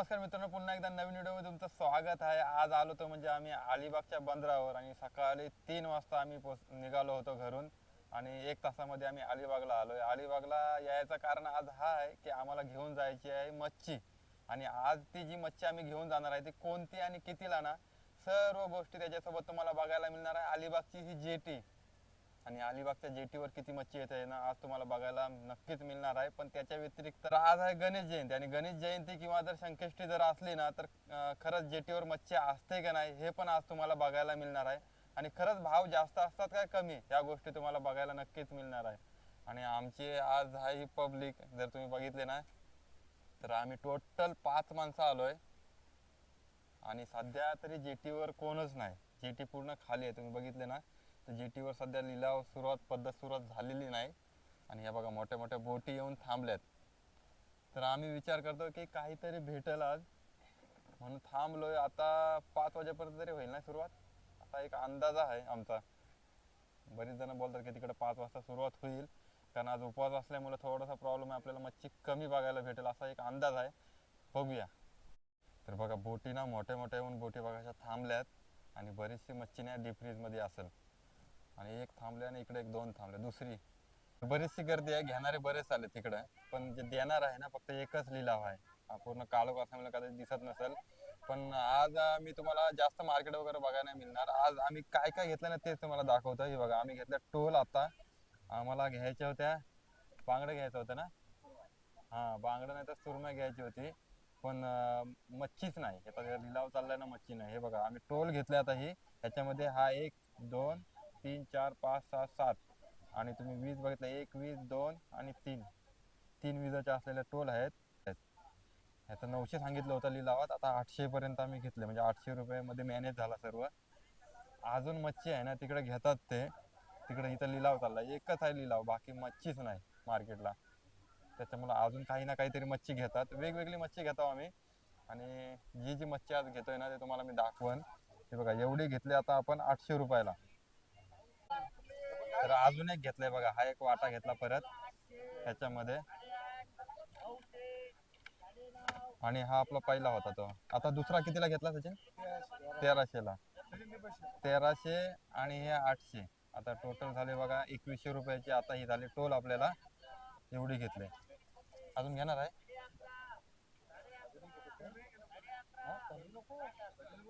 नमस्कार मित्रांनो पुन्हा एकदा नवीन व्हिडिओमध्ये तुमचं स्वागत आहे. आज आलो तर म्हणजे आम्ही अलिबागच्या बंदरावर आणि सकाळी तीन वाजता आम्ही पोच निघालो होतो घरून. आणि एक तासामध्ये आम्ही अलिबागला आलो आहे अलिबागला यायचं कारण आज हा आहे की आम्हाला घेऊन जायची आहे मच्छी. आणि आज ती जी मच्छी आम्ही घेऊन जाणार आहे ती कोणती आणि कितीला ना सर्व गोष्टी त्याच्यासोबत तुम्हाला बघायला मिळणार आहे. अलिबागची ही जेटी. आणि अलिबागच्या जेटीवर किती मच्छी येते ना आज तुम्हाला बघायला नक्कीच मिळणार आहे. पण त्याच्या व्यतिरिक्त तर आज आहे गणेश जयंती. आणि गणेश जयंती किंवा जर संकष्टी जर असली ना तर खरंच जेटीवर मच्छी असते का नाही हे पण आज तुम्हाला बघायला मिळणार आहे. आणि खरंच भाव जास्त असतात काय कमी या गोष्टी तुम्हाला बघायला नक्कीच मिळणार आहे. आणि आमची आज आहे ही पब्लिक जर तुम्ही बघितले ना तर आम्ही टोटल पाच माणसं आलोय. आणि सध्या तरी जेटीवर कोणच नाही. जेटी पूर्ण खाली आहे तुम्ही बघितले ना. तर जेटीवर सध्या लिलाव सुरुवात पद्धत सुरुवात झालेली नाही. आणि ह्या बघा मोठ्या मोठ्या बोटी येऊन थांबल्यात तर आम्ही विचार करतो की काहीतरी भेटेल आज. म्हणून थांबलोय. आता पाच वाजेपर्यंत तरी होईल ना सुरुवात? असा एक अंदाज आहे आमचा. बरीच जण बोलतात की तिकडे पाच वाजता सुरुवात होईल. कारण आज उपवास असल्यामुळे थोडासा प्रॉब्लेम आहे. आपल्याला मच्छी कमी बघायला भेटेल असा एक अंदाज आहे. बघूया. तर बघा बोटी ना मोठ्या मोठ्या येऊन बोटी बघायच्या थांबल्यात. आणि बरीचशी मच्छी ना डीप फ्रीजमध्ये असेल. आणि एक थांबले आणि इकडे एक दोन थांबले. दुसरी. बरीचशी गर्दी आहे घेणारे बरेच आले तिकडे पण जे देणार आहे ना फक्त एकच लिलाव आहे. पूर्ण काळोख असल्यामुळे कदाचित दिसत नसेल. पण आज आम्ही मी तुम्हाला जास्त मार्केट वगैरे बघायला नाही मिळणार. आज आम्ही काय काय घेतलं ना तेच तुम्हाला दाखवतो हे बघा आम्ही घेतलं टोल आता. आम्हाला घ्यायच्या होत्या. बांगडं घ्यायचं होतं ना? हां बांगडं नाही तर सुरमय घ्यायची होती. पण मच्छीच नाही. आता लिलाव चाललाय ना मच्छी नाही. हे बघा आम्ही टोल घेतले आता ही. ह्याच्यामध्ये हा एक दोन तीन चार पाच सहा सात. आणि तुम्ही वीज बघितलं एक वीज दोन आणि तीन. तीन विजाच्या असलेल्या टोल आहेत. ह्याचं नऊशे सांगितलं होतं लिलावात. आता आठशेपर्यंत आम्ही घेतले. म्हणजे आठशे रुपयामध्ये मॅनेज झाला सर्व. अजून मच्छी आहे ना तिकडे घेतात ते. तिकडे इथं लिलाव चालला एकच आहे लिलाव बाकी मच्छीच नाही मार्केटला. त्याच्यामुळं अजून काही ना काहीतरी मच्छी घेतात. वेगवेगळी मच्छी घेतो आम्ही. आणि जी जी मच्छी आज घेतोय ना ते तुम्हाला मी दाखवन. हे बघा एवढी घेतली आता आपण आठशे रुपयाला. तर अजून एक घेतलाय बघा हा एक वाटा घेतला परत ह्याच्यामध्ये. आणि हा आपला पहिला होता तो. आता दुसरा कितीला घेतला सचिन? तेराशेला. तेराशे आणि हे आठशे. आता टोटल झाले बघा एकवीसशे रुपयाची आता ही झाली टोल आपल्याला. एवढी घेतले. अजून घेणार आहे?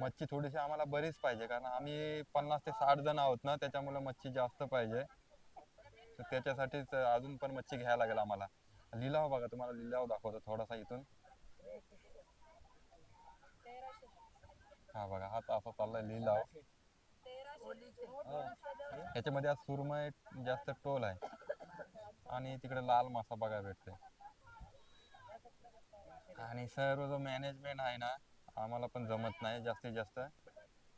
मच्छी थोडीशी आम्हाला बरीच पाहिजे कारण आम्ही पन्नास ते साठ जण आहोत ना त्याच्यामुळे मच्छी जास्त पाहिजे. तर त्याच्यासाठीच अजून पण मच्छी घ्यायला लागेल आम्हाला. लिलाव बघा तुम्हाला लिलाव दाखवतो थोडासा इथून. हा बघा हा असा चाललाय लिलाव. याच्यामध्ये आज सुरमय जास्त टोल आहे. आणि तिकडे लाल मासा बघायला भेटते आणि सर्व जो मॅनेजमेंट आहे ना आम्हाला पण जमत नाही जास्तीत जास्त.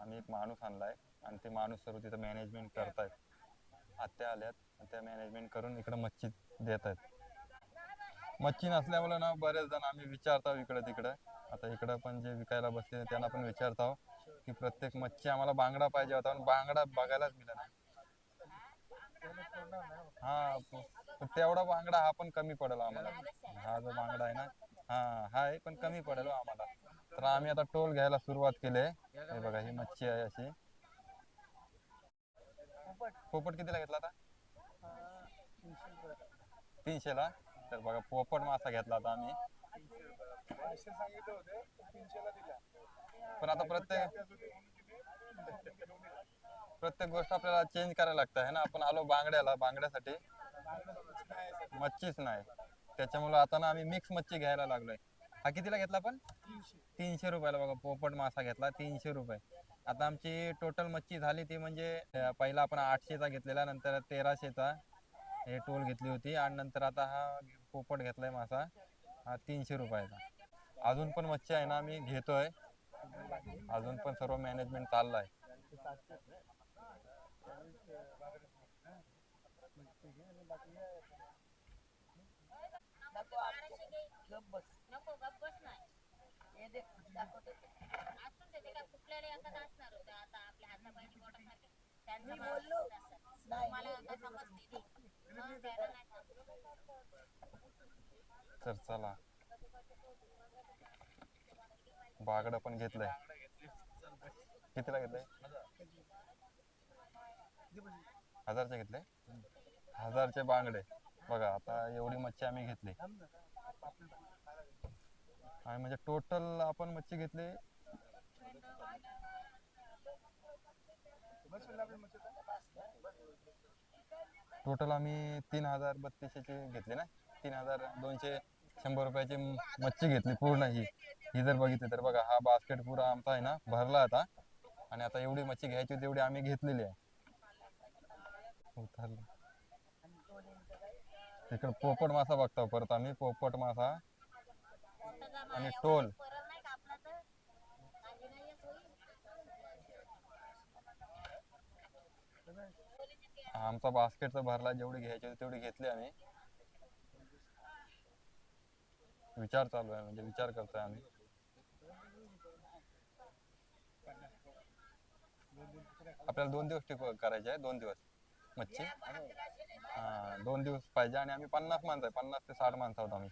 आम्ही एक माणूस आणलाय आणि ते माणूस सर्व तिथं मॅनेजमेंट करतायत. आत्या आल्यात त्या मॅनेजमेंट करून इकडं मच्छी देत आहेत मच्छी नसल्यामुळे ना बरेच जण आम्ही विचारतो इकडे तिकडं. आता इकडं पण जे विकायला बसले त्यांना पण विचारतो की प्रत्येक मच्छी आम्हाला बांगडा पाहिजे होता आणि बांगडा बघायलाच मिळाला हा तेवढा बांगडा हा पण कमी पडला आम्हाला. हा जो बांगडा आहे ना हा हा आहे पण कमी पडेल आम्हाला. तर आम्ही आता टोल घ्यायला सुरुवात केली आहे. हे बघा ही मच्छी आहे अशी. पोपट कितीला घेतला आता? तीनशे ला तर बघा पोपट मासा घेतला आता आम्ही. पण आता प्रत्येक प्रत्येक गोष्ट आपल्याला चेंज करायला लागतं आहे ना? आपण आलो बांगड्याला बांगड्यासाठी. मच्छीच नाही. त्याच्यामुळे आता ना आम्ही मिक्स मच्छी घ्यायला लागलोय. हा कितीला घेतला पण? तीनशे. रुपयाला बघा पोपट मासा घेतला तीनशे रुपये. आता आमची टोटल मच्छी झाली ती म्हणजे अं, पहिला आपण आठशेचा घेतलेला नंतर तेराशेचा हे टोल घेतली होती आणि नंतर आता हा पोपट घेतलाय मासा हा तीनशे रुपयाचा. अजून पण मच्छी आहे ना आम्ही घेतोय. अजून पण सर्व मॅनेजमेंट चाललाय. नको गप्प बस नाही. असून ते काय फुटलेले एखादं असणार होतं. आता आपल्या हातापायची बोटासारखे त्यांचं बोललो. मला काय समजते ती. मग त्याला नाही सांगू. तर चला. बागडं पण घेतलंय. कितीला घेतलंय? हजारचे घेतले हजारचे बांगडे. बघा आता एवढी मच्छी आम्ही घेतली. आणि म्हणजे टोटल आपण मच्छी घेतली. टोटल आम्ही तीन हजार बत्तीसशेचे घेतले ना? तीन हजार दोनशे शंभर रुपयाची मच्छी घेतली पूर्ण ही. ही जर बघितली तर बघा हा बास्केट पुरा आमचा आहे ना भरला आता. आणि आता एवढी मच्छी घ्यायची होती तेवढी आम्ही घेतलेली आहे. उतरलं. इकडे पोपट मासा बघतो परत आम्ही पोपट मासा आणि टोल. तर आमचा बास्केटचा भरला जेवढी घ्यायची होती तेवढी घेतली आम्ही. विचार चालू आहे म्हणजे विचार करतोय आम्ही. आपल्याला दोन दिवस टिक करायचे आहे दोन दिवस. मच्छी. हा दोन दिवस पाहिजे आणि आम्ही पन्नास माणसं आहे पन्नास ते साठ माणसं आहोत आम्ही.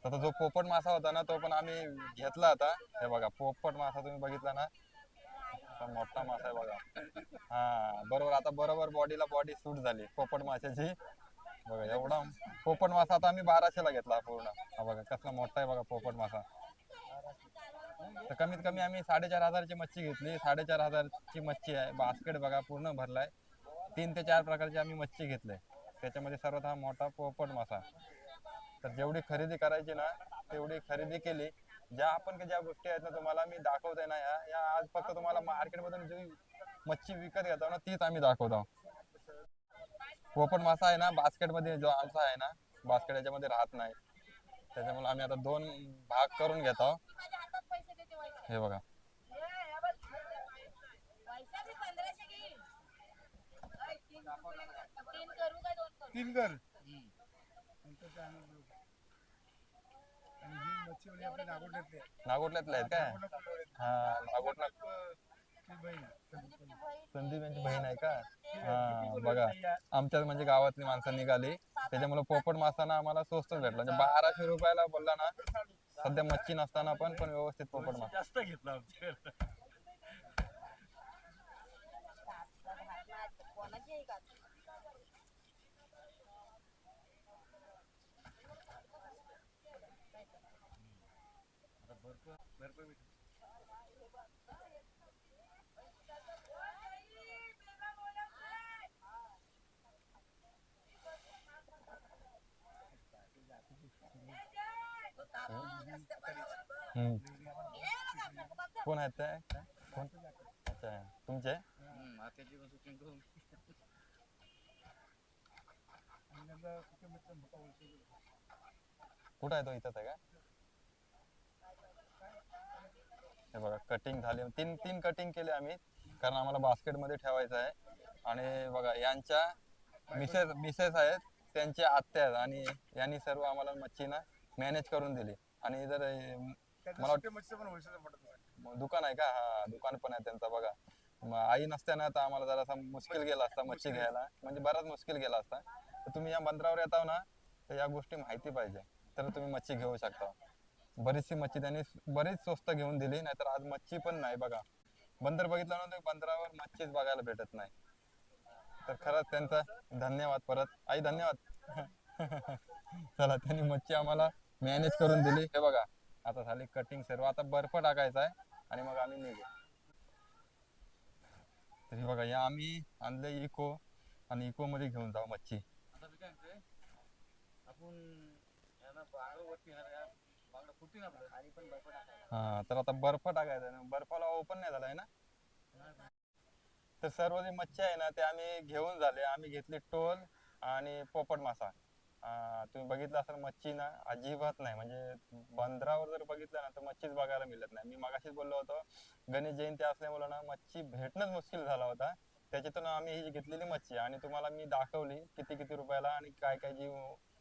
आता जो पोपट मासा होता ना तो पण आम्ही घेतला आता. हे बघा पोपट मासा तुम्ही बघितला ना? असा मोठा मासा आहे बघा. हा बरोबर. आता बरोबर बॉडीला बॉडी सूट झाली पोपट माशाची. बघा एवढा पोपट मासा आता आम्ही बाराशेला घेतला पूर्ण. हा बघा कसला मोठा आहे बघा पोपट मासा. तर कमीत कमी आम्ही साडेचार हजारची मच्छी घेतली. साडेचार हजारची मच्छी आहे. बास्केट बघा पूर्ण भरलाय. तीन ते चार प्रकारची आम्ही मच्छी घेतले. त्याच्यामध्ये सर्वात हा मोठा पोपट मासा. तर जेवढी खरेदी करायची ना तेवढी खरेदी केली. ज्या आपण ज्या गोष्टी आहेत ना तुम्हाला मी दाखवतोय ना या या आज फक्त तुम्हाला मार्केटमधून जी मच्छी विकत घेतो ना तीच आम्ही दाखवतो. पोपट मासा आहे ना बास्केटमध्ये जो आमचा आहे ना बास्केट याच्यामध्ये राहत नाही. त्याच्यामुळे आम्ही आता दोन भाग करून घेतो. हे बघा तीन करू. नागोटल्यातले आहेत काय. हा नागोटला संदीप यांची बहीण आहे का? हा बघा. आमच्या म्हणजे गावातली माणसं निघाली. त्याच्यामुळे पोपट मासाना आम्हाला स्वस्त भेटला. म्हणजे बाराशे रुपयाला बोलला ना सध्या मच्छी नसताना पण पण व्यवस्थित पोपट मासा जास्त घेतला आमच्याकडे. कोणाची हम्म. कोण आहेत ते? कोण? अच्छा तुमचे? कुठं आहे तो इथंच आहे का? हे बघा कटिंग झाली. तीन तीन कटिंग केले आम्ही कारण आम्हाला basket मध्ये ठेवायचं आहे. आणि बघा यांच्या मिसेस मिसेस आहेत त्यांचे आत्या आहेत. आणि यांनी सर्व आम्हाला मच्छीनं मॅनेज करून दिली. आणि जर मला मग दुकान आहे का? हा दुकान पण आहे त्यांचा बघा. मग आई नसत्याना तर आम्हाला जरासा मुश्किल गेला असता मच्छी घ्यायला. म्हणजे बराच मुश्किल गेला असता. तर तुम्ही या बंदरावर येताव ना तर या गोष्टी माहिती पाहिजे. तर तुम्ही मच्छी घेऊ शकता. बरीचशी मच्छी त्यांनी बरीच स्वस्त घेऊन दिली नाहीतर आज मच्छी पण नाही बघा. बंदर बघितलं ना बंदरावर मच्छीच बघायला भेटत नाही. तर खरंच त्यांचा धन्यवाद परत. आई धन्यवाद. चला त्यांनी मच्छी आम्हाला मॅनेज करून दिली. हे बघा आता झाली कटिंग सर्व. आता बर्फ टाकायचा आहे आणि मग आम्ही निघू. तरी बघा या आम्ही आणले इको आणि इको मध्ये घेऊन जाऊ मच्छी. हा तर आता बर्फ टाकायचा आहे. ना बर्फाला ओपन नाही झालाय ना? तर सर्व जे मच्छी आहे ना ते आम्ही घेऊन झाले. आम्ही घेतली टोल आणि पोपट मासा. तुम्ही बघितलं असेल मच्छी ना अजिबात नाही. म्हणजे बंदरावर जर बघितलं ना तर मच्छीच बघायला मिळत नाही. मी मागाशीच बोललो होतो गणेश जयंती असल्यामुळे ना मच्छी भेटणंच मुश्किल झाला होता. त्याच्यातून आम्ही ही घेतलेली मच्छी आणि तुम्हाला मी दाखवली किती किती रुपयाला आणि काय काय जी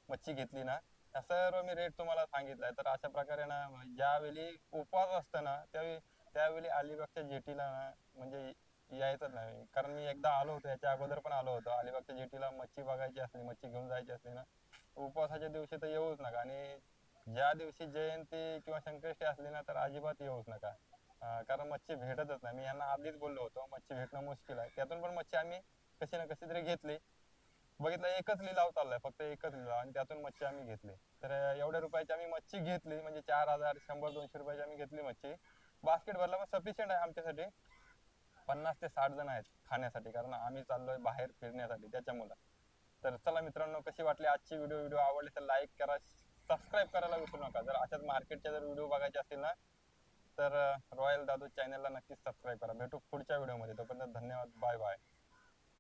मच्छी घेतली ना त्या सर्व मी रेट तुम्हाला सांगितलाय तर अशा प्रकारे ना ज्यावेळी उपवास असतं ना त्यावेळी त्यावेळी अलिबागच्या जेटीला ना म्हणजे यायचं नाही. कारण मी एकदा आलो होतो याच्या अगोदर पण आलो होतो. अलिबागच्या जेटीला मच्छी बघायची असली मच्छी घेऊन जायची असली ना उपवासाच्या दिवशी तर येऊच नका. आणि ज्या दिवशी जयंती किंवा संकष्टी असली ना तर अजिबात येऊच नका. अं, कारण मच्छी भेटतच नाही. मी यांना आधीच बोललो होतो मच्छी भेटणं मुश्किल आहे. त्यातून पण मच्छी आम्ही कशी ना कशी तरी घेतली. बघितलं एकच लिलाव चाललाय फक्त एकच लिलाव. आणि त्यातून मच्छी आम्ही घेतली. तर अं, एवढ्या रुपयाची आम्ही मच्छी घेतली म्हणजे चार हजार शंभर दोनशे रुपयाची आम्ही घेतली मच्छी. बास्केट भरला पण सफिशियंट आहे आमच्यासाठी. पन्नास ते साठ जण आहेत खाण्यासाठी कारण आम्ही चाललोय बाहेर फिरण्यासाठी त्याच्यामुळं. तर चला मित्रांनो कशी वाटली आजची व्हिडिओ व्हिडिओ आवडले तर लाईक करा सबस्क्राईब करायला विसरू नका. जर अशाच मार्केटचे जर व्हिडिओ बघायचे असतील ना तर रॉयल दादू चॅनलला नक्कीच सबस्क्राईब करा. भेटू पुढच्या व्हिडिओमध्ये तोपर्यंत धन्यवाद. Bye bye